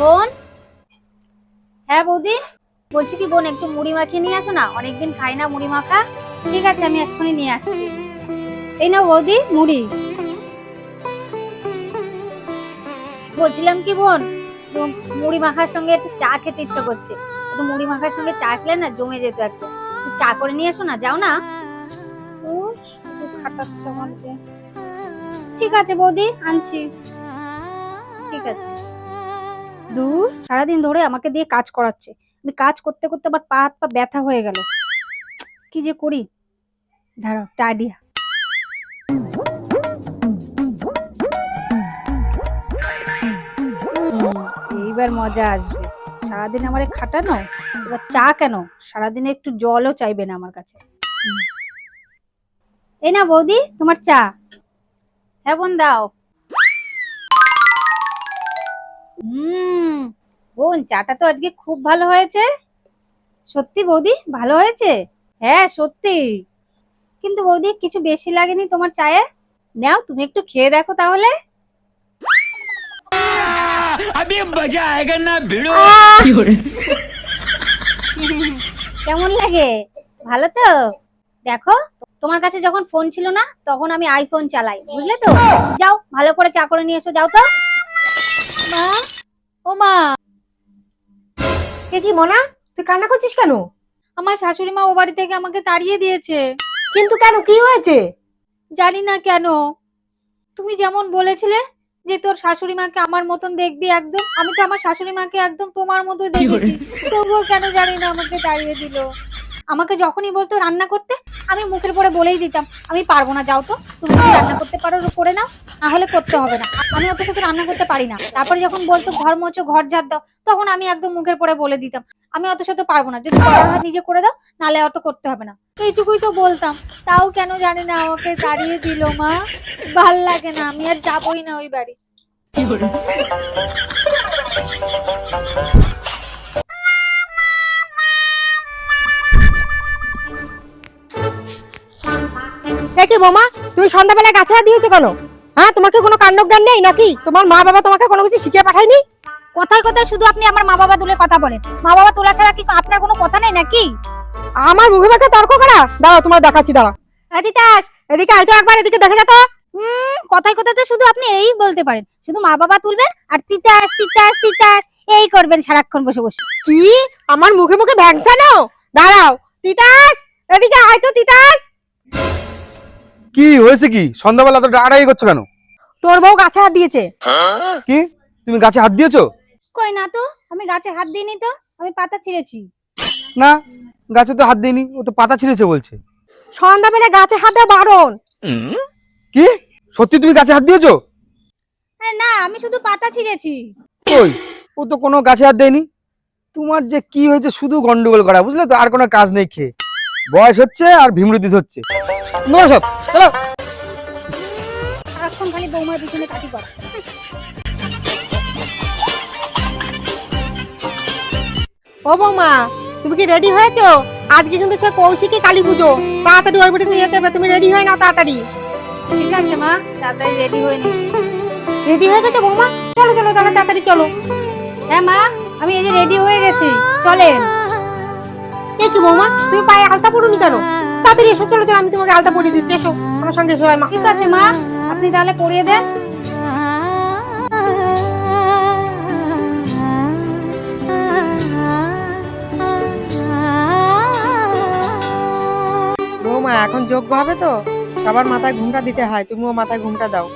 বোন? হ্যাঁ বৌদি? বলছি কি বোন, একটু মুড়ি মাখিয়ে নিয়ে আসো না? অনেকদিন খাই না মুড়ি মাখা। ঠিক আছে, আমি এক্ষুনি নিয়ে আসছি। এই নাও বৌদি, মুড়ি। বলছিলাম কি বোন মুড়ি মাখার সঙ্গে একটু চা খেতে ইচ্ছা করছে। একটু মুড়ি মাখার সঙ্গে চা খেলে না জমে যেত একটু চা করে নিয়ে আসো না, যাও না। খাটাচ্ছে আমাকে। ঠিক আছে বৌদি, আনছি। ঠিক আছে। দূর? সারাদিন ধরে আমাকে দিয়ে কাজ করাচ্ছে। আমি কাজ করতে করতে আবার পা হাত পা ব্যথা হয়ে গেল। কি যে করি? দাঁড়াও, একটা আইডিয়া এইবার মজা আসবে। সারাদিন আমারে খাটানো? এবার চা কেন? সারাদিনে একটু জলও চাইবে না আমার কাছে। এই না বৌদি, তোমার চা। হ্যাঁ বোন, দাও। হুম। বোন চাটা তো আজকে খুব ভালো হয়েছে। সত্যি বৌদি ভালো হয়েছে? হ্যাঁ সত্যি। কিন্তু বৌদি কিছু বেশি লাগেনি তোমার চায়ে? নাও তুমি একটু খেয়ে দেখো তাহলে। কেমন লাগে? ভালো তো? দেখো তোমার কাছে যখন ফোন ছিল না তখন আমি আইফোন চালাই বুঝলে তো? যাও ভালো করে চা করে নিয়ে এসো যাও তো। ও মা। কে কি মনা? তুই কান্না করছিস কেন? আমার শাশুড়ি মা ও বাড়ি থেকে আমাকে তাড়িয়ে দিয়েছে। কিন্তু কেন কি হয়েছে? জানি না কেন। তুমি যেমন বলেছিলে যে তোর শাশুড়ি মাকে আমার মতন দেখবি একদম আমি তো আমার শাশুড়ি মাকে একদম তোমার মতো দেখেছি। তবুও কেন জানি না আমাকে তাড়িয়ে দিল। আমাকে যখনই বলতো রান্না করতে আমি মুখের পরে বলেই দিতাম আমি পারব না যাও তো তুমি রান্না করতে পারো করে নাও। না হলে করতে হবে না। আমি অত সাথে রান্না করতে পারি না। তারপরে যখন বলতো, ঘর মোচো ঘর ঝাড় দাও, তখন আমি একদম মুখের পরে বলে দিতাম, আমি অত সাথে পারব না। যদি নিজে করে দাও, নালে অত করতে হবে না। তো এইটুকুই তো বলতাম। তাও কেন জানি না আমাকে তাড়িয়ে দিল মা। ভালো লাগে না, আমি আর যাবই না ওই বাড়ি। কি বোমা, তুমি সন্ধ্যাবেলা গাছে দিয়েছ কেন? হ্যাঁ তোমাকে কোনো কাণ্ড জ্ঞান নেই নাকি? তোমার মা বাবা তোমাকে কোনো কিছু শিখিয়ে পাঠায়নি? কথায় কথায় শুধু আপনি আমার মা বাবা তুলে কথা বলেন। মা বাবা তোলা ছাড়া কি আপনার কোনো কথা নেই নাকি? আমার মুখে মুখে তর্ক করা? দাঁড়াও তোমার দেখাচ্ছি দাঁড়াও। তিতাস এদিকে আইতো একবার এদিকে দেখে যা তো। হুম কথায় কথায় তো শুধু আপনি এই বলতে পারেন। শুধু মা বাবা তুলবেন আর তিতাস তিতাস তিতাস এই করবেন সারাক্ষণ বসে বসে। কি? আমার মুখে মুখে ভ্যাংসানো দাঁড়াও। তিতাস! এদিকে আইতো তিতাস! কি হয়েছে কি? সন্ধ্যাবেলা তো আড়াই করছ কেন? তোর বউ গাছে হাত দিয়েছে। কি? তুমি গাছে হাত দিয়েছ? কই না তো আমি গাছে হাত দিইনি তো আমি পাতা ছিঁড়েছি। না গাছে তো হাত দিইনি ও তো পাতা ছিঁড়েছে বলছে। সন্ধ্যাবেলা গাছে হাত দেওয়া বারণ। কি? সত্যি তুমি গাছে হাত দিয়েছ? আরে না আমি শুধু পাতা ছিঁড়েছি। কই? ও তো কোনো গাছে হাত দেয়নি। তোমার যে কি হয়েছে শুধু গন্ডগোল করা বুঝলে তো? আর কোনো কাজ নেই খেয়ে। বয়স হচ্ছে আর ভীমরুতি হচ্ছে নোরা সব চলো। সারাক্ষণ খালি বৌমার পিছনে কাটি করা ও বৌমা তুমি কি রেডি হয়েছো? আজকে কিন্তু সে কৌশিকী কালী পুজো। তাড়াতাড়ি ওই বাড়িতে যেতে হবে তুমি রেডি হয়ে নাও তাড়াতাড়ি। ঠিক আছে মা। তাড়াতাড়ি রেডি হয়ে নি। রেডি হয়ে গেছো বৌমা? চলো চলো তাহলে তাড়াতাড়ি চলো। হ্যাঁ মা আমি এই যে রেডি হয়ে গেছি। চলেন এ কি বৌমা তুমি পায়ে আলতা পড়ুনি কেন? তাড়াতাড়ি এসো চলো চলো আমি তোমাকে আলতা পরিয়ে দিচ্ছি এসো আমার সঙ্গে এসো মা ঠিক আছে মা আপনি তাহলে পরিয়ে দেন। বৌমা এখন যোগ্য হবে তো? সবার মাথায় ঘুমটা দিতে হয় তুমিও মাথায় ঘুমটা দাও।